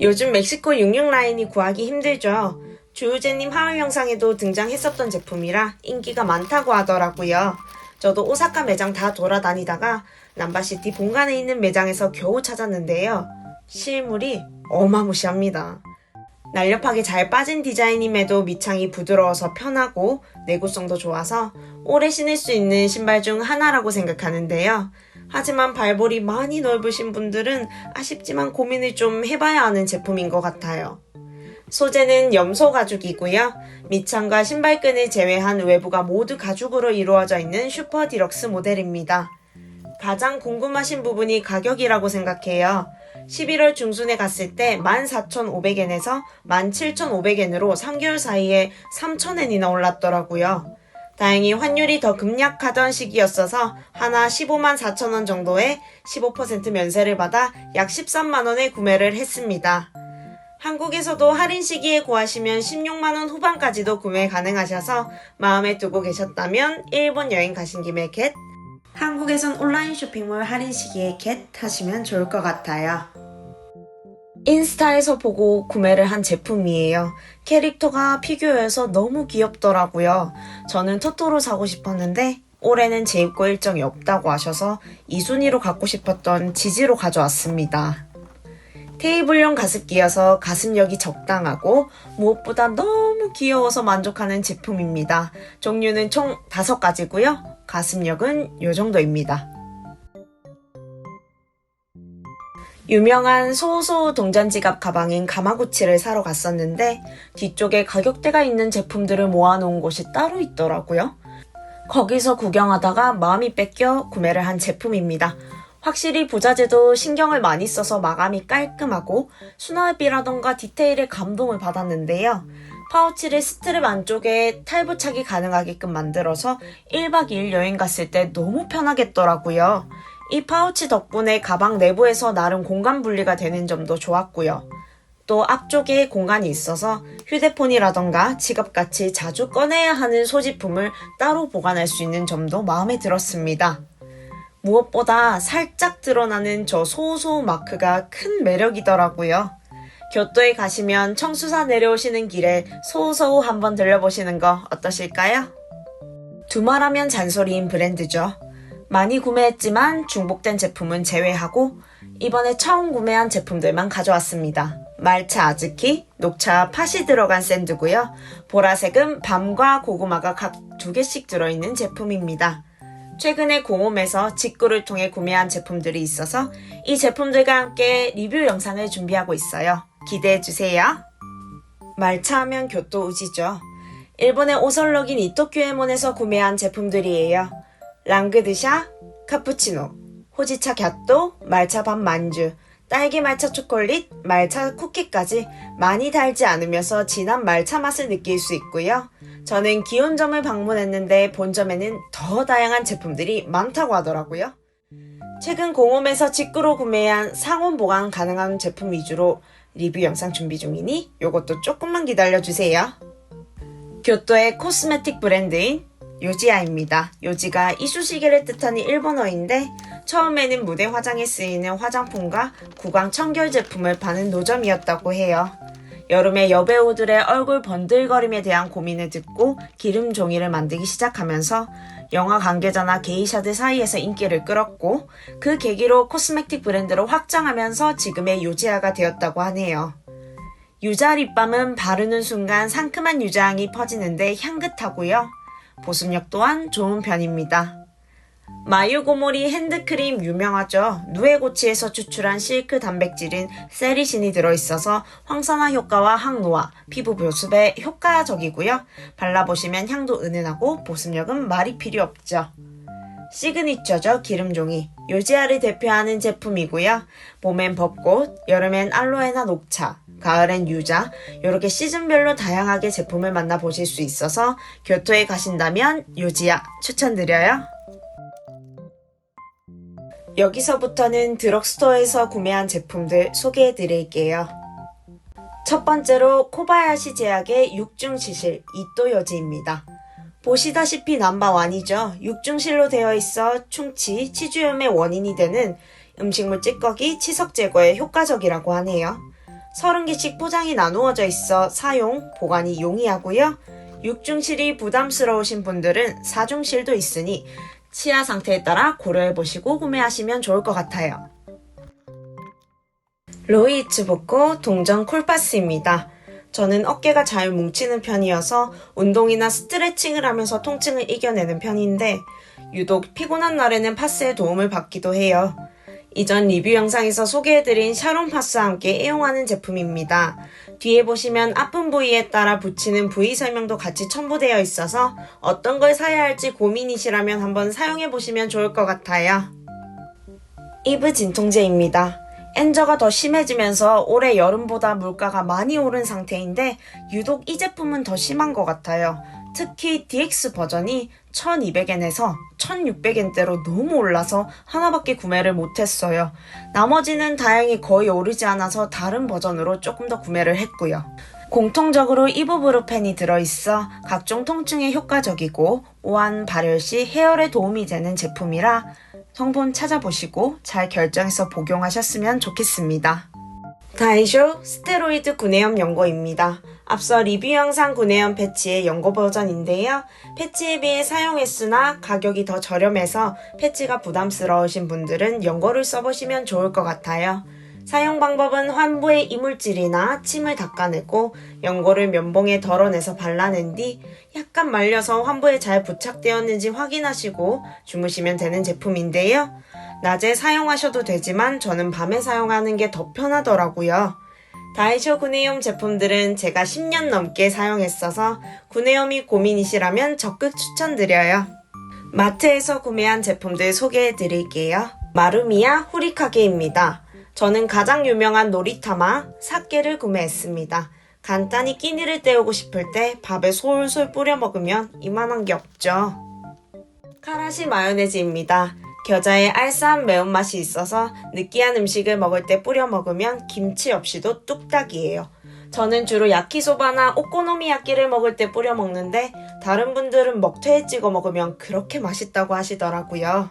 요즘 멕시코 66 라인이 구하기 힘들죠. 주우재님 하울 영상에도 등장했었던 제품이라 인기가 많다고 하더라고요. 저도 오사카 매장 다 돌아다니다가 남바시티 본관에 있는 매장에서 겨우 찾았는데요. 실물이 어마무시합니다. 날렵하게 잘 빠진 디자인임에도 밑창이 부드러워서 편하고 내구성도 좋아서 오래 신을 수 있는 신발 중 하나라고 생각하는데요. 하지만 발볼이 많이 넓으신 분들은 아쉽지만 고민을 좀 해봐야 하는 제품인 것 같아요. 소재는 염소 가죽이고요. 밑창과 신발끈을 제외한 외부가 모두 가죽으로 이루어져 있는 슈퍼 디럭스 모델입니다. 가장 궁금하신 부분이 가격이라고 생각해요. 11월 중순에 갔을 때 14,500엔에서 17,500엔으로 3개월 사이에 3,000엔이나 올랐더라고요. 다행히 환율이 더 급락하던 시기였어서 하나 15만 4천원 정도에 15% 면세를 받아 약 13만원에 구매를 했습니다. 한국에서도 할인 시기에 구하시면 16만원 후반까지도 구매 가능하셔서 마음에 두고 계셨다면 일본 여행 가신 김에 겟 한국에선 온라인 쇼핑몰 할인 시기에 겟 하시면 좋을 것 같아요. 인스타에서 보고 구매를 한 제품이에요. 캐릭터가 피규어여서 너무 귀엽더라고요. 저는 토토로 사고 싶었는데 올해는 재입고 일정이 없다고 하셔서 이 순위로 갖고 싶었던 지지로 가져왔습니다. 테이블용 가습기여서 가슴력이 적당하고 무엇보다 너무 귀여워서 만족하는 제품입니다. 종류는 총 5가지고요. 가슴력은 이 정도입니다. 유명한 소소 동전지갑 가방인 가마구치를 사러 갔었는데 뒤쪽에 가격대가 있는 제품들을 모아놓은 곳이 따로 있더라고요. 거기서 구경하다가 마음이 뺏겨 구매를 한 제품입니다. 확실히 부자재도 신경을 많이 써서 마감이 깔끔하고 수납이라던가 디테일에 감동을 받았는데요. 파우치를 스트랩 안쪽에 탈부착이 가능하게끔 만들어서 1박 2일 여행 갔을 때 너무 편하겠더라고요. 이 파우치 덕분에 가방 내부에서 나름 공간 분리가 되는 점도 좋았고요. 또 앞쪽에 공간이 있어서 휴대폰이라던가 지갑같이 자주 꺼내야 하는 소지품을 따로 보관할 수 있는 점도 마음에 들었습니다. 무엇보다 살짝 드러나는 저 소소 마크가 큰 매력이더라고요. 교토에 가시면 청수사 내려오시는 길에 소소우 한번 들려보시는 거 어떠실까요? 두말하면 잔소리인 브랜드죠. 많이 구매했지만 중복된 제품은 제외하고 이번에 처음 구매한 제품들만 가져왔습니다. 말차 아즈키, 녹차 팥이 들어간 샌드고요. 보라색은 밤과 고구마가 각 두 개씩 들어있는 제품입니다. 최근에 공홈에서 직구를 통해 구매한 제품들이 있어서 이 제품들과 함께 리뷰 영상을 준비하고 있어요. 기대해주세요. 말차하면 교토 우지죠. 일본의 오설록인 이토큐에몬에서 구매한 제품들이에요. 랑그드샤, 카푸치노, 호지차 갸또, 말차밥 만주, 딸기 말차 초콜릿, 말차 쿠키까지 많이 달지 않으면서 진한 말차 맛을 느낄 수 있고요. 저는 기온점을 방문했는데 본점에는 더 다양한 제품들이 많다고 하더라고요. 최근 공홈에서 직구로 구매한 상온 보관 가능한 제품 위주로 리뷰 영상 준비 중이니 요것도 조금만 기다려주세요. 교토의 코스메틱 브랜드인 요지아입니다. 요지가 이쑤시개를 뜻하는 일본어인데 처음에는 무대 화장에 쓰이는 화장품과 구강 청결 제품을 파는 노점이었다고 해요. 여름에 여배우들의 얼굴 번들거림에 대한 고민을 듣고 기름 종이를 만들기 시작하면서 영화 관계자나 게이샤들 사이에서 인기를 끌었고 그 계기로 코스메틱 브랜드로 확장하면서 지금의 요지아가 되었다고 하네요. 유자 립밤은 바르는 순간 상큼한 유자향이 퍼지는데 향긋하고요. 보습력 또한 좋은 편입니다. 마유고모리 핸드크림 유명하죠. 누에고치에서 추출한 실크 단백질인 세리신이 들어있어서 황산화 효과와 항노화, 피부 보습에 효과적이고요. 발라보시면 향도 은은하고 보습력은 말이 필요 없죠. 시그니처죠 기름종이 요지아를 대표하는 제품이고요. 봄엔 벚꽃, 여름엔 알로에나 녹차, 가을엔 유자 이렇게 시즌별로 다양하게 제품을 만나보실 수 있어서 교토에 가신다면 요지아 추천드려요. 여기서부터는 드럭스토어에서 구매한 제품들 소개해 드릴게요. 첫 번째로 코바야시 제약의 6중 시실 이또 여지입니다. 보시다시피 넘버원이죠. 6중실로 되어 있어 충치, 치주염의 원인이 되는 음식물 찌꺼기, 치석 제거에 효과적이라고 하네요. 30개씩 포장이 나누어져 있어 사용, 보관이 용이하고요. 6중실이 부담스러우신 분들은 4중실도 있으니 치아 상태에 따라 고려해 보시고 구매하시면 좋을 것 같아요. 로이츠 복고 동전 콜파스입니다. 저는 어깨가 잘 뭉치는 편이어서 운동이나 스트레칭을 하면서 통증을 이겨내는 편인데 유독 피곤한 날에는 파스의 도움을 받기도 해요. 이전 리뷰 영상에서 소개해드린 샤론 파스와 함께 애용하는 제품입니다. 뒤에 보시면 아픈 부위에 따라 붙이는 부위 설명도 같이 첨부되어 있어서 어떤 걸 사야 할지 고민이시라면 한번 사용해보시면 좋을 것 같아요. 이브 진통제입니다. 엔저가 더 심해지면서 올해 여름보다 물가가 많이 오른 상태인데 유독 이 제품은 더 심한 것 같아요. 특히 DX 버전이 1200엔에서 1600엔대로 너무 올라서 하나밖에 구매를 못했어요. 나머지는 다행히 거의 오르지 않아서 다른 버전으로 조금 더 구매를 했고요. 공통적으로 이브브루펜이 들어있어 각종 통증에 효과적이고 오한 발열 시 해열에 도움이 되는 제품이라 성분 찾아보시고 잘 결정해서 복용하셨으면 좋겠습니다. 다이쇼 스테로이드 구내염 연고입니다. 앞서 리뷰 영상 구내염 패치의 연고 버전인데요. 패치에 비해 사용 횟수나 가격이 더 저렴해서 패치가 부담스러우신 분들은 연고를 써보시면 좋을 것 같아요. 사용 방법은 환부의 이물질이나 침을 닦아내고 연고를 면봉에 덜어내서 발라낸 뒤 약간 말려서 환부에 잘 부착되었는지 확인하시고 주무시면 되는 제품인데요. 낮에 사용하셔도 되지만 저는 밤에 사용하는 게 더 편하더라고요. 다이쇼 구내염 제품들은 제가 10년 넘게 사용했어서 구내염이 고민이시라면 적극 추천드려요. 마트에서 구매한 제품들 소개해 드릴게요. 마루미야 후리카게입니다. 저는 가장 유명한 노리타마 사케를 구매했습니다. 간단히 끼니를 때우고 싶을 때 밥에 솔솔 뿌려 먹으면 이만한 게 없죠. 카라시 마요네즈입니다. 겨자의 알싸한 매운맛이 있어서 느끼한 음식을 먹을 때 뿌려 먹으면 김치 없이도 뚝딱이에요. 저는 주로 야키소바나 오코노미야끼를 먹을 때 뿌려 먹는데 다른 분들은 먹태에 찍어 먹으면 그렇게 맛있다고 하시더라고요.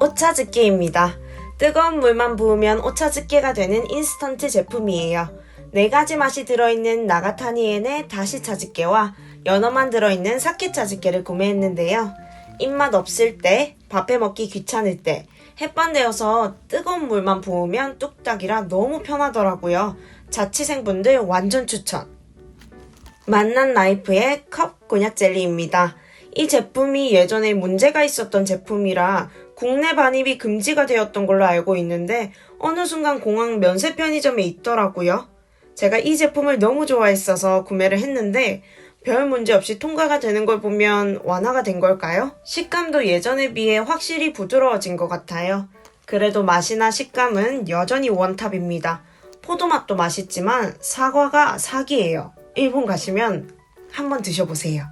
오차즈케입니다. 뜨거운 물만 부으면 오차즈케가 되는 인스턴트 제품이에요. 네 가지 맛이 들어있는 나가타니엔의 다시 차즈케와 연어만 들어있는 사케 차즈케를 구매했는데요. 입맛 없을 때, 밥해 먹기 귀찮을 때, 햇반되어서 뜨거운 물만 부으면 뚝딱이라 너무 편하더라고요. 자취생분들 완전 추천. 만난 라이프의 컵 곤약 젤리입니다. 이 제품이 예전에 문제가 있었던 제품이라 국내 반입이 금지가 되었던 걸로 알고 있는데 어느 순간 공항 면세 편의점에 있더라고요. 제가 이 제품을 너무 좋아했어서 구매를 했는데 별 문제 없이 통과가 되는 걸 보면 완화가 된 걸까요? 식감도 예전에 비해 확실히 부드러워진 것 같아요. 그래도 맛이나 식감은 여전히 원탑입니다. 포도 맛도 맛있지만 사과가 사기예요. 일본 가시면 한번 드셔보세요.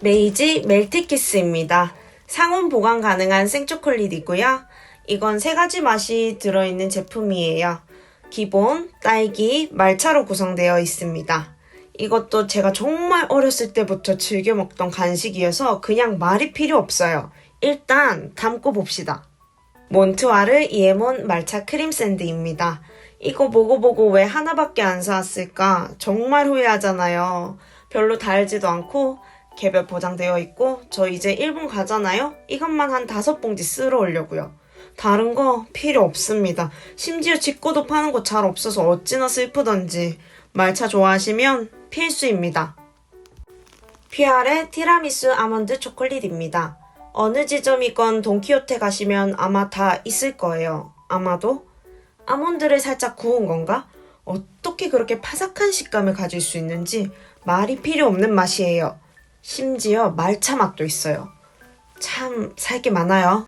메이지 멜티키스입니다. 상온 보관 가능한 생초콜릿이고요. 이건 세 가지 맛이 들어있는 제품이에요. 기본, 딸기, 말차로 구성되어 있습니다. 이것도 제가 정말 어렸을 때부터 즐겨 먹던 간식이어서 그냥 말이 필요 없어요. 일단 담고 봅시다. 몬트와르 이에몬 말차 크림 샌드입니다. 이거 보고 보고 왜 하나밖에 안 사왔을까? 정말 후회하잖아요. 별로 달지도 않고 개별 포장되어 있고 저 이제 일본 가잖아요. 이것만 한 다섯 봉지 쓸어 오려고요. 다른 거 필요 없습니다. 심지어 직구도 파는 거잘 없어서 어찌나 슬프던지. 말차 좋아하시면 필수입니다. 퓨알의 티라미수 아몬드 초콜릿입니다. 어느 지점이건 돈키호테 가시면 아마 다 있을 거예요. 아마도 아몬드를 살짝 구운 건가? 어떻게 그렇게 바삭한 식감을 가질 수 있는지 말이 필요 없는 맛이에요. 심지어 말차 맛도 있어요. 참 살 게 많아요.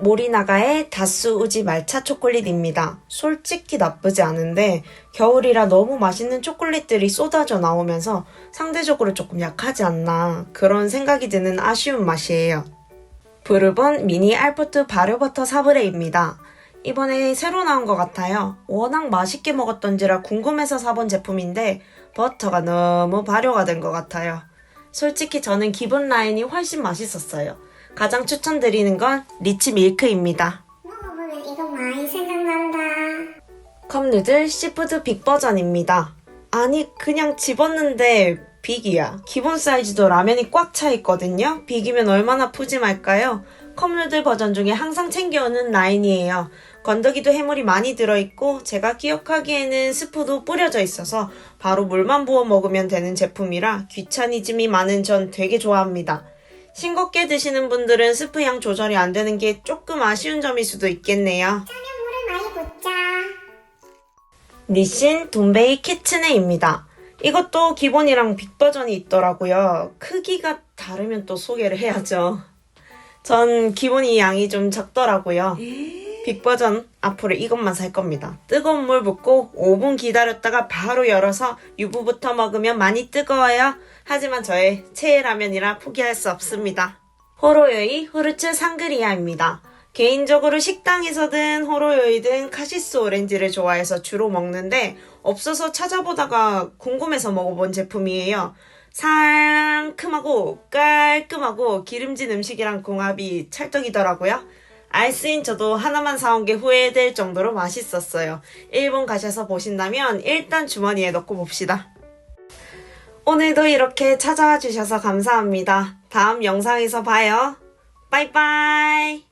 모리나가의 다스 우지 말차 초콜릿입니다. 솔직히 나쁘지 않은데 겨울이라 너무 맛있는 초콜릿들이 쏟아져 나오면서 상대적으로 조금 약하지 않나 그런 생각이 드는 아쉬운 맛이에요. 브르본 미니 알포트 발효버터 사브레입니다. 이번에 새로 나온 것 같아요. 워낙 맛있게 먹었던지라 궁금해서 사본 제품인데 버터가 너무 발효가 된 것 같아요. 솔직히 저는 기본 라인이 훨씬 맛있었어요. 가장 추천드리는 건 리치 밀크입니다. 먹어보면 이거 많이 생각난다. 컵누들 시푸드 빅 버전입니다. 아니, 그냥 집었는데 빅이야. 기본 사이즈도 라면이 꽉 차 있거든요. 빅이면 얼마나 푸짐할까요? 컵누들 버전 중에 항상 챙겨오는 라인이에요. 건더기도 해물이 많이 들어있고 제가 기억하기에는 스프도 뿌려져 있어서 바로 물만 부어 먹으면 되는 제품이라 귀차니즘이 많은 전 되게 좋아합니다. 싱겁게 드시는 분들은 스프 양 조절이 안 되는 게 조금 아쉬운 점일 수도 있겠네요. 물을 많이 붓자. 니신 돈베이 키츠네입니다. 이것도 기본이랑 빅 버전이 있더라고요. 크기가 다르면 또 소개를 해야죠. 전 기본이 양이 좀 적더라고요. 빅 버전 앞으로 이것만 살 겁니다. 뜨거운 물 붓고 5분 기다렸다가 바로 열어서 유부부터 먹으면 많이 뜨거워요. 하지만 저의 최애 라면이라 포기할 수 없습니다. 호로요이 후르츠 상그리아입니다. 개인적으로 식당에서든 호로요이든 카시스 오렌지를 좋아해서 주로 먹는데 없어서 찾아보다가 궁금해서 먹어본 제품이에요. 상큼하고 깔끔하고 기름진 음식이랑 궁합이 찰떡이더라고요. 알쓰인 저도 하나만 사온 게 후회될 정도로 맛있었어요. 일본 가셔서 보신다면 일단 주머니에 넣고 봅시다. 오늘도 이렇게 찾아와 주셔서 감사합니다. 다음 영상에서 봐요. 빠이빠이.